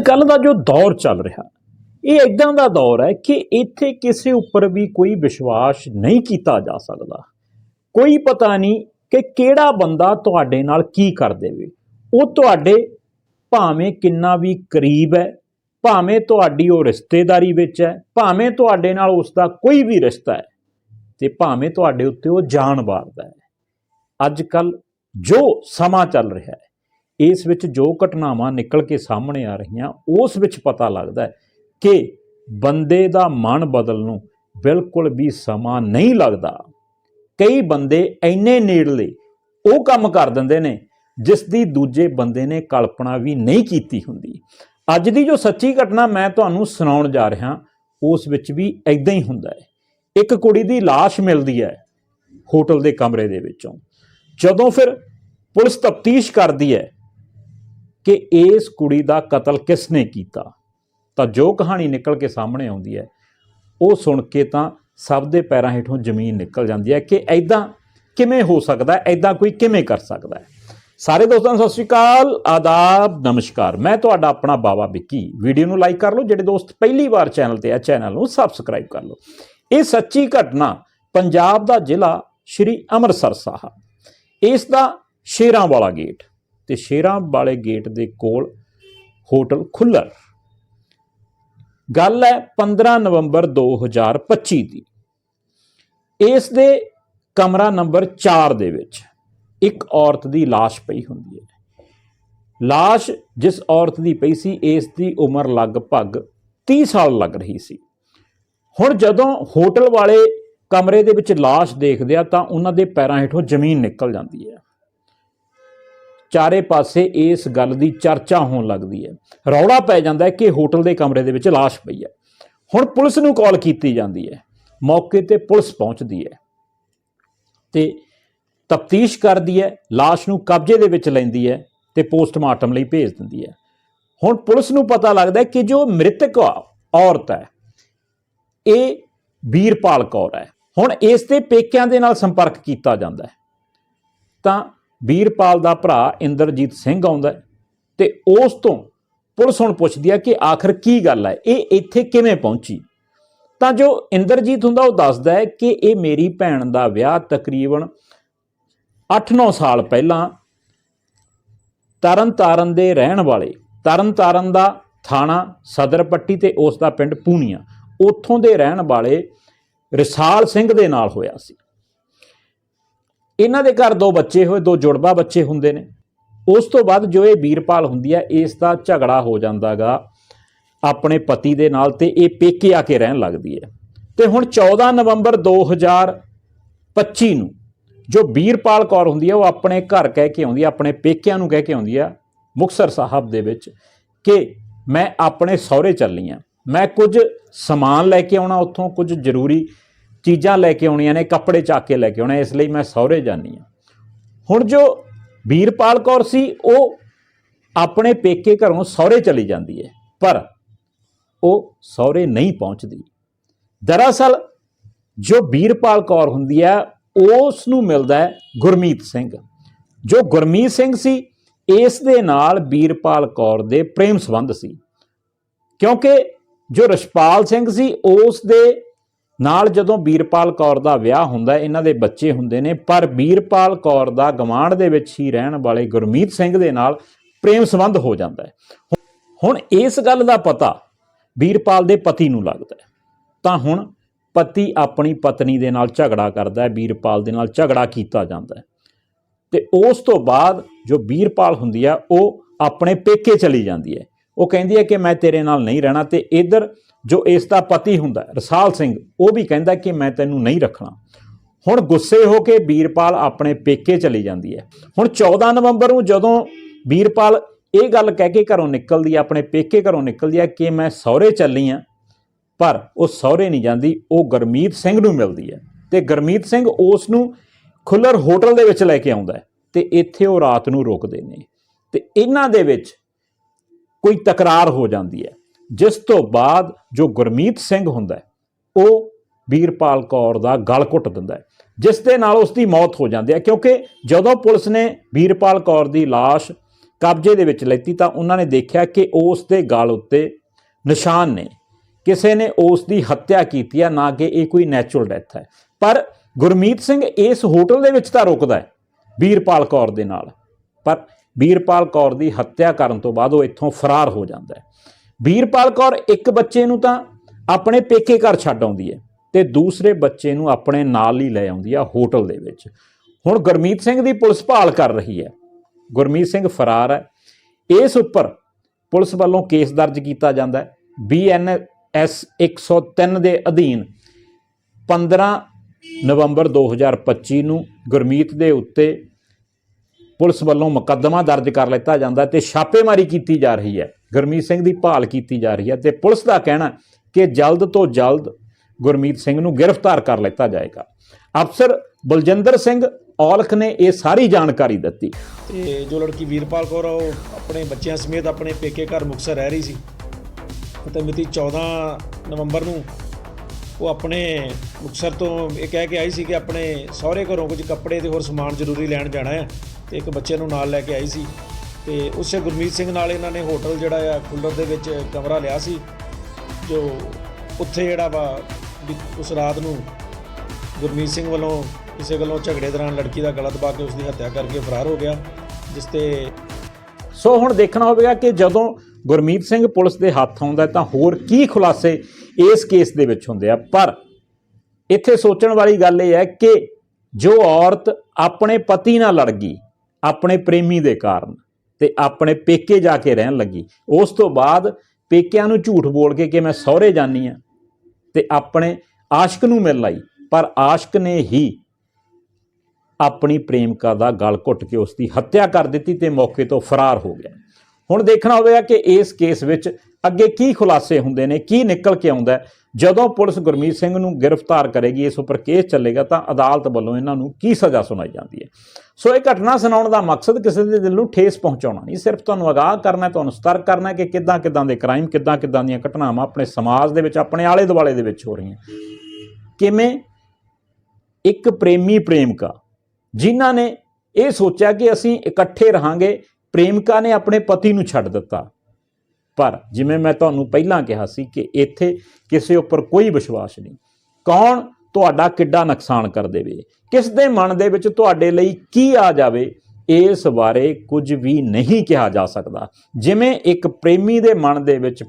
ਕੱਲ ਦਾ ਜੋ ਦੌਰ ਚੱਲ ਰਿਹਾ, ਇਹ ਇਦਾਂ ਦਾ ਦੌਰ ਹੈ ਕਿ ਇੱਥੇ ਕਿਸੇ ਉੱਪਰ ਵੀ ਕੋਈ ਵਿਸ਼ਵਾਸ ਨਹੀਂ ਕੀਤਾ ਜਾ ਸਕਦਾ। ਕੋਈ ਪਤਾ ਨਹੀਂ ਕਿ ਕਿਹੜਾ ਬੰਦਾ ਤੁਹਾਡੇ ਨਾਲ ਕੀ ਕਰ ਦੇਵੇ। ਉਹ ਤੁਹਾਡੇ ਭਾਵੇਂ ਕਿੰਨਾ ਵੀ ਕਰੀਬ ਹੈ, ਭਾਵੇਂ ਤੁਹਾਡੀ ਉਹ ਰਿਸ਼ਤੇਦਾਰੀ ਵਿੱਚ ਹੈ, ਭਾਵੇਂ ਤੁਹਾਡੇ ਨਾਲ ਉਸ ਦਾ ਕੋਈ ਵੀ ਰਿਸ਼ਤਾ ਹੈ ਤੇ ਭਾਵੇਂ ਤੁਹਾਡੇ ਉੱਤੇ ਉਹ ਜਾਨ ਵਾਰਦਾ ਹੈ। ਅੱਜ ਕੱਲ ਜੋ ਸਮਾਂ ਚੱਲ ਰਿਹਾ ਹੈ ਇਸ ਵਿੱਚ ਜੋ ਘਟਨਾਵਾਂ ਨਿਕਲ ਕੇ ਸਾਹਮਣੇ ਆ ਰਹੀਆਂ, ਉਸ ਵਿੱਚ ਪਤਾ ਲੱਗਦਾ ਹੈ ਕਿ ਬੰਦੇ ਦਾ ਮਨ ਬਦਲਣ ਨੂੰ ਬਿਲਕੁਲ ਵੀ ਸਮਾਂ ਨਹੀਂ ਲੱਗਦਾ। ਕਈ ਬੰਦੇ ਇੰਨੇ ਨੇੜਲੇ ਉਹ ਕੰਮ ਕਰ ਦਿੰਦੇ ਨੇ ਜਿਸ ਦੀ ਦੂਜੇ ਬੰਦੇ ਨੇ ਕਲਪਨਾ ਵੀ ਨਹੀਂ ਕੀਤੀ ਹੁੰਦੀ। ਅੱਜ ਦੀ ਜੋ ਸੱਚੀ ਘਟਨਾ ਮੈਂ ਤੁਹਾਨੂੰ ਸੁਣਾਉਣ ਜਾ ਰਿਹਾ, ਉਸ ਵਿੱਚ ਵੀ ਐਦਾਂ ਹੀ ਹੁੰਦਾ ਹੈ। ਇੱਕ ਕੁੜੀ ਦੀ লাশ ਮਿਲਦੀ ਹੈ ਹੋਟਲ ਦੇ ਕਮਰੇ ਦੇ ਵਿੱਚੋਂ। ਜਦੋਂ ਫਿਰ ਪੁਲਿਸ ਤਫਤੀਸ਼ ਕਰਦੀ ਹੈ ਕਿ ਇਸ ਕੁੜੀ ਦਾ ਕਤਲ ਕਿਸ ਨੇ ਕੀਤਾ? ਤਾਂ ਜੋ ਕਹਾਣੀ ਨਿਕਲ ਕੇ ਸਾਹਮਣੇ ਆਉਂਦੀ ਹੈ, ਉਹ ਸੁਣ ਕੇ ਤਾਂ ਸਭ ਦੇ ਪੈਰਾਂ ਹੇਠੋਂ ਜ਼ਮੀਨ ਨਿਕਲ ਜਾਂਦੀ ਹੈ ਕਿ ਐਦਾਂ ਕਿਵੇਂ ਹੋ ਸਕਦਾ ਹੈ ਐਦਾਂ ਕੋਈ ਕਿਵੇਂ ਕਰ ਸਕਦਾ ਹੈ। ਸਾਰੇ ਦੋਸਤਾਂ ਨੂੰ ਸਤਿ ਸ਼੍ਰੀ ਅਕਾਲ, ਆਦਾਬ, ਨਮਸਕਾਰ। ਮੈਂ ਤੁਹਾਡਾ ਆਪਣਾ ਬਾਬਾ ਵਿੱਕੀ। ਵੀਡੀਓ ਨੂੰ ਲਾਈਕ ਕਰ ਲਓ, ਜਿਹੜੇ ਦੋਸਤ ਪਹਿਲੀ ਵਾਰ ਚੈਨਲ ਤੇ ਆ, ਚੈਨਲ ਨੂੰ ਸਬਸਕ੍ਰਾਈਬ ਕਰ ਲਓ। ਇਹ ਸੱਚੀ ਘਟਨਾ ਪੰਜਾਬ ਦਾ ਜ਼ਿਲ੍ਹਾ ਸ਼੍ਰੀ ਅੰਮ੍ਰਿਤਸਰ ਸਾਹਿਬ। ਇਸ ਦਾ ਸ਼ੇਰਾਂ ਵਾਲਾ ਗੇਟ। ਤੇ ਸ਼ੇਰਾਂ ਵਾਲੇ ਗੇਟ ਦੇ ਕੋਲ ਹੋਟਲ ਖੁੱਲਰ ਗੱਲ ਹੈ 15 ਨਵੰਬਰ 2025 ਦੀ ਇਸ ਦੇ ਕਮਰਾ ਨੰਬਰ 4 ਦੇ ਵਿੱਚ ਇੱਕ ਔਰਤ ਦੀ লাশ ਪਈ ਹੁੰਦੀ ਹੈ লাশ ਜਿਸ ਔਰਤ ਦੀ ਪਈ ਸੀ ਇਸ ਦੀ ਉਮਰ ਲਗਭਗ 30 ਸਾਲ ਲੱਗ ਰਹੀ ਸੀ ਹੁਣ ਜਦੋਂ ਹੋਟਲ ਵਾਲੇ ਕਮਰੇ ਦੇ ਵਿੱਚ লাশ ਦੇਖਦੇ ਆ ਤਾਂ ਉਹਨਾਂ ਦੇ ਪੈਰਾਂ ਹੇਠੋਂ ਜ਼ਮੀਨ ਨਿਕਲ ਜਾਂਦੀ ਹੈ ਚਾਰੇ ਪਾਸੇ ਇਸ ਗੱਲ ਦੀ ਚਰਚਾ ਹੋਣ ਲੱਗਦੀ ਹੈ ਰੌਲਾ ਪੈ ਜਾਂਦਾ ਹੈ ਕਿ ਹੋਟਲ ਦੇ ਕਮਰੇ ਦੇ ਵਿੱਚ লাশ ਪਈ ਹੈ ਹੁਣ ਪੁਲਿਸ ਨੂੰ ਕਾਲ ਕੀਤੀ ਜਾਂਦੀ ਹੈ ਮੌਕੇ ਤੇ ਪੁਲਿਸ ਪਹੁੰਚਦੀ ਹੈ ਤੇ ਤਫਤੀਸ਼ ਕਰਦੀ ਹੈ লাশ ਨੂੰ ਕਬਜ਼ੇ ਦੇ ਵਿੱਚ ਲੈਂਦੀ ਹੈ ਤੇ ਪੋਸਟਮਾਰਟਮ ਲਈ ਭੇਜ ਦਿੰਦੀ ਹੈ ਹੁਣ ਪੁਲਿਸ ਨੂੰ ਪਤਾ ਲੱਗਦਾ ਹੈ ਕਿ ਜੋ ਮ੍ਰਿਤਕ ਔਰਤ ਹੈ ਇਹ ਵੀਰਪਾਲ ਕੌਰ ਹੈ ਹੁਣ ਇਸ ਦੇ ਪੇਕਿਆਂ ਦੇ ਨਾਲ ਸੰਪਰਕ ਕੀਤਾ ਜਾਂਦਾ ਹੈ ਤਾਂ ਵੀਰਪਾਲ ਦਾ ਭਰਾ ਇੰਦਰਜੀਤ ਸਿੰਘ ਆਉਂਦਾ ਹੈ ਤੇ ਉਸ ਤੋਂ ਪੁਲਿਸ ਹੁਣ ਪੁੱਛਦੀ ਹੈ ਕਿ ਆਖਰ ਕੀ ਗੱਲ ਹੈ ਇਹ ਇੱਥੇ ਕਿਵੇਂ ਪਹੁੰਚੀ? ਤਾਂ ਜੋ ਇੰਦਰਜੀਤ ਹੁੰਦਾ, ਉਹ ਦੱਸਦਾ ਹੈ ਕਿ ਇਹ ਮੇਰੀ ਭੈਣ ਦਾ ਵਿਆਹ ਤਕਰੀਬਨ 8-9 ਸਾਲ ਪਹਿਲਾਂ ਤਰਨ ਤਾਰਨ ਦੇ ਰਹਿਣ ਵਾਲੇ, ਤਰਨਤਾਰਨ ਦਾ ਥਾਣਾ ਸਦਰਪੱਟੀ ਤੇ ਉਸ ਦਾ ਪਿੰਡ ਪੂਨੀਆ ਉੱਥੋਂ ਦੇ ਰਹਿਣ ਵਾਲੇ ਰਿਸਾਲ ਸਿੰਘ ਦੇ ਨਾਲ ਹੋਇਆ ਸੀ। ਇਹਨਾਂ ਦੇ ਘਰ ਦੋ ਬੱਚੇ ਹੋਏ, ਦੋ ਜੁੜਵਾ ਬੱਚੇ ਹੁੰਦੇ ਨੇ। ਉਸ ਤੋਂ ਬਾਅਦ ਜੋ ਇਹ ਵੀਰਪਾਲ ਹੁੰਦੀ ਹੈ, ਇਸ ਦਾ ਝਗੜਾ ਹੋ ਜਾਂਦਾਗਾ ਆਪਣੇ ਪਤੀ ਦੇ ਨਾਲ ਤੇ ਇਹ ਪੇਕੇ ਆ ਕੇ ਰਹਿਣ ਲੱਗਦੀ ਹੈ। ਤੇ ਹੁਣ 14 ਨਵੰਬਰ 2025 ਨੂੰ ਜੋ ਵੀਰਪਾਲ ਕੌਰ ਹੁੰਦੀ ਹੈ, ਉਹ ਆਪਣੇ ਘਰ ਕਹਿ ਕੇ ਆਉਂਦੀ ਹੈ, ਆਪਣੇ ਪੇਕਿਆਂ ਨੂੰ ਕਹਿ ਕੇ ਆਉਂਦੀ ਹੈ ਮੁਕਸਰ ਸਾਹਿਬ ਦੇ ਵਿੱਚ ਕਿ ਮੈਂ ਆਪਣੇ ਸਹੁਰੇ ਚੱਲੀ ਆ ਮੈਂ ਕੁਝ ਸਮਾਨ ਲੈ ਕੇ ਆਉਣਾ ਉੱਥੋਂ, ਕੁਝ ਜ਼ਰੂਰੀ ਚੀਜ਼ਾਂ ਲੈ ਕੇ ਆਉਣੀਆਂ ਨੇ, ਕੱਪੜੇ ਚੱਕ ਕੇ ਲੈ ਕੇ ਆਉਣੇ, ਇਸ ਲਈ ਮੈਂ ਸਹੁਰੇ ਜਾਨੀ ਆ ਹੁਣ ਜੋ ਵੀਰਪਾਲ ਕੌਰ ਸੀ, ਉਹ ਆਪਣੇ ਪੇਕੇ ਘਰੋਂ ਸਹੁਰੇ ਚਲੀ ਜਾਂਦੀ ਹੈ, ਪਰ ਉਹ ਸਹੁਰੇ ਨਹੀਂ ਪਹੁੰਚਦੀ। ਦਰਅਸਲ ਜੋ ਵੀਰਪਾਲ ਕੌਰ ਹੁੰਦੀ ਹੈ ਉਸ ਨੂੰ ਮਿਲਦਾ ਹੈ ਗੁਰਮੀਤ ਸਿੰਘ। ਜੋ ਗੁਰਮੀਤ ਸਿੰਘ ਸੀ, ਇਸ ਦੇ ਨਾਲ ਵੀਰਪਾਲ ਕੌਰ ਦੇ ਪ੍ਰੇਮ ਸੰਬੰਧ ਸੀ। ਕਿਉਂਕਿ ਜੋ ਰਸ਼ਪਾਲ ਸਿੰਘ ਸੀ, ਉਸ ਦੇ ਨਾਲ ਜਦੋਂ ਵੀਰਪਾਲ ਕੌਰ ਦਾ ਵਿਆਹ ਹੁੰਦਾ, ਇਹਨਾਂ ਦੇ ਬੱਚੇ ਹੁੰਦੇ ਨੇ, ਪਰ ਵੀਰਪਾਲ ਕੌਰ ਦਾ ਗਵਾਂਢ ਦੇ ਵਿੱਚ ਹੀ ਰਹਿਣ ਵਾਲੇ ਗੁਰਮੀਤ ਸਿੰਘ ਦੇ ਨਾਲ ਪ੍ਰੇਮ ਸੰਬੰਧ ਹੋ ਜਾਂਦਾ ਹੈ। ਹੁਣ ਇਸ ਗੱਲ ਦਾ ਪਤਾ ਵੀਰਪਾਲ ਦੇ ਪਤੀ ਨੂੰ ਲੱਗਦਾ ਹੈ। ਤਾਂ ਹੁਣ ਪਤੀ ਆਪਣੀ ਪਤਨੀ ਦੇ ਨਾਲ ਝਗੜਾ ਕਰਦਾ ਹੈ ਵੀਰਪਾਲ ਦੇ ਨਾਲ ਝਗੜਾ ਕੀਤਾ ਜਾਂਦਾ ਹੈ। ਤੇ ਉਸ ਤੋਂ ਬਾਅਦ ਜੋ ਵੀਰਪਾਲ ਹੁੰਦੀ ਆ ਉਹ ਆਪਣੇ ਪੇਕੇ ਚਲੀ ਜਾਂਦੀ ਹੈ। ਉਹ ਕਹਿੰਦੀ ਹੈ ਕਿ ਮੈਂ ਤੇਰੇ ਨਾਲ ਨਹੀਂ ਰਹਿਣਾ ਤੇ ਇਧਰ ਜੋ ਇਸ ਦਾ ਪਤੀ ਹੁੰਦਾ ਰਸਾਲ ਸਿੰਘ, ਉਹ ਵੀ ਕਹਿੰਦਾ ਕਿ ਮੈਂ ਤੈਨੂੰ ਨਹੀਂ ਰੱਖਣਾ। ਹੁਣ ਗੁੱਸੇ ਹੋ ਕੇ ਵੀਰਪਾਲ ਆਪਣੇ ਪੇਕੇ ਚਲੀ ਜਾਂਦੀ ਹੈ। ਹੁਣ 14 ਨਵੰਬਰ ਨੂੰ ਜਦੋਂ ਵੀਰਪਾਲ ਇਹ ਗੱਲ ਕਹਿ ਕੇ ਘਰੋਂ ਨਿਕਲਦੀ ਹੈ, ਆਪਣੇ ਪੇਕੇ ਘਰੋਂ ਨਿਕਲਦੀ ਹੈ ਕਿ ਮੈਂ ਸਹੁਰੇ ਚੱਲੀ ਆ ਪਰ ਉਹ ਸਹੁਰੇ ਨਹੀਂ ਜਾਂਦੀ, ਉਹ ਗਰਮੀਤ ਸਿੰਘ ਨੂੰ ਮਿਲਦੀ ਹੈ। ਤੇ ਗਰਮੀਤ ਸਿੰਘ ਉਸ ਨੂੰ ਖੁੱਲਰ ਹੋਟਲ ਦੇ ਵਿੱਚ ਲੈ ਕੇ ਆਉਂਦਾ ਹੈ ਤੇ ਇੱਥੇ ਉਹ ਰਾਤ ਨੂੰ ਰੁਕਦੇ ਨੇ। ਤੇ ਇਹਨਾਂ ਦੇ ਵਿੱਚ ਕੋਈ ਤਕਰਾਰ ਹੋ ਜਾਂਦੀ ਹੈ। ਜਿਸ ਤੋਂ ਬਾਅਦ ਜੋ ਗੁਰਮੀਤ ਸਿੰਘ ਹੁੰਦਾ ਹੈ, ਉਹ ਵੀਰਪਾਲ ਕੌਰ ਦਾ ਗਲ ਘੁੱਟ ਦਿੰਦਾ ਹੈ। ਜਿਸ ਦੇ ਨਾਲ ਉਸ ਦੀ ਮੌਤ ਹੋ ਜਾਂਦੀ ਹੈ, ਕਿਉਂਕਿ ਜਦੋਂ ਪੁਲਿਸ ਨੇ ਵੀਰਪਾਲ ਕੌਰ ਦੀ লাশ ਕਬਜ਼ੇ ਦੇ ਵਿੱਚ ਲੈਤੀ ਤਾਂ ਉਹਨਾਂ ਨੇ ਦੇਖਿਆ ਕਿ ਉਸ ਦੇ ਗਲ ਉੱਤੇ ਨਿਸ਼ਾਨ ਨੇ। ਕਿਸੇ ਨੇ ਉਸ ਦੀ ਹੱਤਿਆ ਕੀਤੀ ਹੈ, ਨਾ ਕਿ ਇਹ ਕੋਈ ਨੈਚੁਰਲ ਡੈਥ ਹੈ। ਪਰ ਗੁਰਮੀਤ ਸਿੰਘ ਇਸ ਹੋਟਲ ਦੇ ਵਿੱਚ ਤਾਂ ਰੁਕਦਾ ਹੈ, ਵੀਰਪਾਲ ਕੌਰ ਦੇ ਨਾਲ। ਪਰ ਵੀਰਪਾਲ ਕੌਰ ਦੀ ਹੱਤਿਆ ਕਰਨ ਤੋਂ ਬਾਅਦ ਉਹ ਇੱਥੋਂ ਫਰਾਰ ਹੋ ਜਾਂਦਾ ਹੈ। ਵੀਰਪਾਲ ਕੌਰ ਇੱਕ ਬੱਚੇ ਨੂੰ ਤਾਂ ਆਪਣੇ ਪੇਕੇ ਘਰ ਛੱਡ ਆਉਂਦੀ ਹੈ ਤੇ ਦੂਸਰੇ ਬੱਚੇ ਨੂੰ ਆਪਣੇ ਨਾਲ ਹੀ ਲੈ ਆਉਂਦੀ ਆ ਹੋਟਲ ਦੇ ਵਿੱਚ। ਹੁਣ ਗੁਰਮੀਤ ਸਿੰਘ ਦੀ ਪੁਲਿਸ ਭਾਲ ਕਰ ਰਹੀ ਹੈ। ਗੁਰਮੀਤ ਸਿੰਘ ਫਰਾਰ ਹੈ। ਇਸ ਉੱਪਰ ਪੁਲਿਸ ਵੱਲੋਂ ਕੇਸ ਦਰਜ ਕੀਤਾ ਜਾਂਦਾ ਹੈ। ਬੀਐਨਐਸ 103 ਦੇ ਅਧੀਨ 15 ਨਵੰਬਰ 2025 ਨੂੰ ਗੁਰਮੀਤ ਦੇ ਉੱਤੇ ਪੁਲਿਸ ਵੱਲੋਂ ਮੁਕੱਦਮਾ ਦਰਜ ਕਰ ਲਿੱਤਾ ਜਾਂਦਾ ਹੈ ਤੇ ਛਾਪੇਮਾਰੀ ਕੀਤੀ ਜਾ ਰਹੀ ਹੈ। ਗੁਰਮੀਤ ਸਿੰਘ ਦੀ ਭਾਲ ਕੀਤੀ ਜਾ ਰਹੀ ਹੈ ਤੇ ਪੁਲਿਸ ਦਾ ਕਹਿਣਾ ਕਿ ਜਲਦ ਤੋਂ ਜਲਦ ਗੁਰਮੀਤ ਸਿੰਘ ਨੂੰ ਗ੍ਰਿਫਤਾਰ ਕਰ ਲਿੱਤਾ ਜਾਏਗਾ। ਅਫਸਰ ਬਲਜਿੰਦਰ ਸਿੰਘ ਔਲਖ ਨੇ ਇਹ ਸਾਰੀ ਜਾਣਕਾਰੀ ਦਿੱਤੀ। ਤੇ ਜੋ ਲੜਕੀ ਵੀਰਪਾਲ ਕੌਰ ਆ, ਉਹ ਆਪਣੇ ਬੱਚਿਆਂ ਸਮੇਤ ਆਪਣੇ ਪੇਕੇ ਘਰ ਮੁਕਤਸਰ ਰਹਿ ਰਹੀ ਸੀ। ਅਤੇ ਮਿਤੀ 14 ਨਵੰਬਰ ਨੂੰ ਉਹ ਆਪਣੇ ਮੁਕਤਸਰ ਤੋਂ ਇਹ ਕਹਿ ਕੇ ਆਈ ਸੀ ਕਿ ਆਪਣੇ ਸਹੁਰੇ ਘਰੋਂ ਕੁਝ ਕੱਪੜੇ ਤੇ ਹੋਰ ਸਮਾਨ ਜ਼ਰੂਰੀ ਲੈਣ ਜਾਣਾ ਹੈ। ਤੇ ਇੱਕ ਬੱਚੇ ਨੂੰ ਨਾਲ ਲੈ ਕੇ ਆਈ ਸੀ ਤੇ ਉਸੇ ਗੁਰਮੀਤ ਸਿੰਘ ਨਾਲ ਇਹਨਾਂ ਨੇ ਹੋਟਲ ਜਿਹੜਾ ਆ ਖੁੱਲਰ ਦੇ ਵਿੱਚ ਕਮਰਾ ਲਿਆ ਸੀ, ਜੋ ਉੱਥੇ ਜਿਹੜਾ ਵਾ ਉਸ ਰਾਤ ਨੂੰ ਗੁਰਮੀਤ ਸਿੰਘ ਵੱਲੋਂ ਕਿਸੇ ਗੱਲੋਂ ਝਗੜੇ ਦੌਰਾਨ ਲੜਕੀ ਦਾ ਗਲਾ ਦਬਾ ਕੇ ਉਸ ਦੀ ਹੱਤਿਆ ਕਰਕੇ ਫਰਾਰ ਹੋ ਗਿਆ, ਜਿਸ ਤੇ ਸੋ ਹੁਣ ਦੇਖਣਾ ਹੋਵੇਗਾ ਕਿ ਜਦੋਂ ਗੁਰਮੀਤ ਸਿੰਘ ਪੁਲਿਸ ਦੇ ਹੱਥ ਆਉਂਦਾ ਤਾਂ ਹੋਰ ਕੀ ਖੁਲਾਸੇ ਇਸ ਕੇਸ ਦੇ ਵਿੱਚ ਹੁੰਦੇ ਆ। ਪਰ ਇੱਥੇ ਸੋਚਣ ਵਾਲੀ ਗੱਲ ਇਹ ਹੈ ਕਿ ਜੋ ਔਰਤ ਆਪਣੇ ਪਤੀ ਨਾਲ ਲੜ ਗਈ ਆਪਣੇ ਪ੍ਰੇਮੀ ਦੇ ਕਾਰਨ ਤੇ ਆਪਣੇ ਪੇਕੇ ਜਾ ਕੇ ਰਹਿਣ ਲੱਗੀ। ਉਸ ਤੋਂ ਬਾਅਦ ਪੇਕਿਆਂ ਨੂੰ ਝੂਠ ਬੋਲ ਕੇ ਕਿ ਮੈਂ ਸਹੁਰੇ ਜਾਨੀ ਆ ਤੇ ਆਪਣੇ ਆਸ਼ਕ ਨੂੰ ਮਿਲ ਲਈ ਪਰ ਆਸ਼ਕ ਨੇ ਹੀ ਆਪਣੀ ਪ੍ਰੇਮਿਕਾ ਦਾ ਗਲ ਘੁੱਟ ਕੇ ਉਸ ਦੀ ਹੱਤਿਆ ਕਰ ਦਿੱਤੀ ਤੇ ਮੌਕੇ ਤੋਂ ਫਰਾਰ ਹੋ ਗਿਆ। ਹੁਣ ਦੇਖਣਾ ਹੋਵੇਗਾ ਕਿ ਇਸ ਕੇਸ ਵਿੱਚ ਅੱਗੇ ਕੀ ਖੁਲਾਸੇ ਹੁੰਦੇ ਨੇ, ਕੀ ਨਿਕਲ ਕੇ ਆਉਂਦਾ ਜਦੋਂ ਪੁਲਿਸ ਗੁਰਮੀਤ ਸਿੰਘ ਨੂੰ ਗ੍ਰਿਫਤਾਰ ਕਰੇਗੀ, ਇਸ ਉੱਪਰ ਕੇਸ ਚੱਲੇਗਾ, ਤਾਂ ਅਦਾਲਤ ਵੱਲੋਂ ਇਹਨਾਂ ਨੂੰ ਕੀ ਸਜ਼ਾ ਸੁਣਾਈ ਜਾਂਦੀ ਹੈ। ਸੋ ਇਹ ਘਟਨਾ ਸੁਣਾਉਣ ਦਾ ਮਕਸਦ ਕਿਸੇ ਦੇ ਦਿਲ ਨੂੰ ਠੇਸ ਪਹੁੰਚਾਉਣਾ ਨਹੀਂ, ਸਿਰਫ ਤੁਹਾਨੂੰ ਅਗਾਹ ਕਰਨਾ ਤੁਹਾਨੂੰ ਸਤਰਕ ਕਰਨਾ ਕਿ ਕਿੱਦਾਂ ਕਿੱਦਾਂ ਦੇ ਕ੍ਰਾਈਮ ਕਿੱਦਾਂ ਕਿੱਦਾਂ ਦੀਆਂ ਘਟਨਾਵਾਂ ਆਪਣੇ ਸਮਾਜ ਦੇ ਵਿੱਚ, ਆਪਣੇ ਆਲੇ ਦੁਆਲੇ ਦੇ ਵਿੱਚ ਹੋ ਰਹੀਆਂ। ਕਿਵੇਂ ਇੱਕ ਪ੍ਰੇਮੀ ਪ੍ਰੇਮਿਕਾ, ਜਿਨ੍ਹਾਂ ਨੇ ਇਹ ਸੋਚਿਆ ਕਿ ਅਸੀਂ ਇਕੱਠੇ ਰਹਾਂਗੇ ਪ੍ਰੇਮਿਕਾ ਨੇ ਆਪਣੇ ਪਤੀ ਨੂੰ ਛੱਡ ਦਿੱਤਾ। ਪਰ ਜਿਵੇਂ ਮੈਂ ਤੁਹਾਨੂੰ ਪਹਿਲਾਂ ਕਿਹਾ ਸੀ ਕਿ ਇੱਥੇ ਕਿਸੇ ਉੱਪਰ ਕੋਈ ਵਿਸ਼ਵਾਸ ਨਹੀਂ। ਕੌਣ ਤੁਹਾਡਾ ਕਿੱਡਾ ਨੁਕਸਾਨ ਕਰ ਦੇਵੇ? ਕਿਸ ਦੇ ਮਨ ਦੇ ਵਿੱਚ ਤੁਹਾਡੇ ਲਈ ਕੀ ਆ ਜਾਵੇ? ਇਸ ਬਾਰੇ ਕੁਝ ਵੀ ਨਹੀਂ ਕਿਹਾ ਜਾ ਸਕਦਾ। ਜਿਵੇਂ ਇੱਕ ਪ੍ਰੇਮੀ ਦੇ ਮਨ ਦੇ ਵਿੱਚ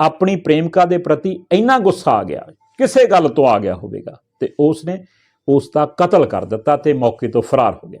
ਆਪਣੀ ਪ੍ਰੇਮਿਕਾ ਦੇ ਪ੍ਰਤੀ ਇੰਨਾ ਗੁੱਸਾ ਆ ਗਿਆ, ਕਿਸੇ ਗੱਲ ਤੋਂ ਆ ਗਿਆ ਹੋਵੇਗਾ ਤੇ ਉਸ ਨੇ ਉਸ ਦਾ ਕਤਲ ਕਰ ਦਿੱਤਾ ਤੇ ਮੌਕੇ ਤੋਂ ਫਰਾਰ ਹੋ ਗਿਆ।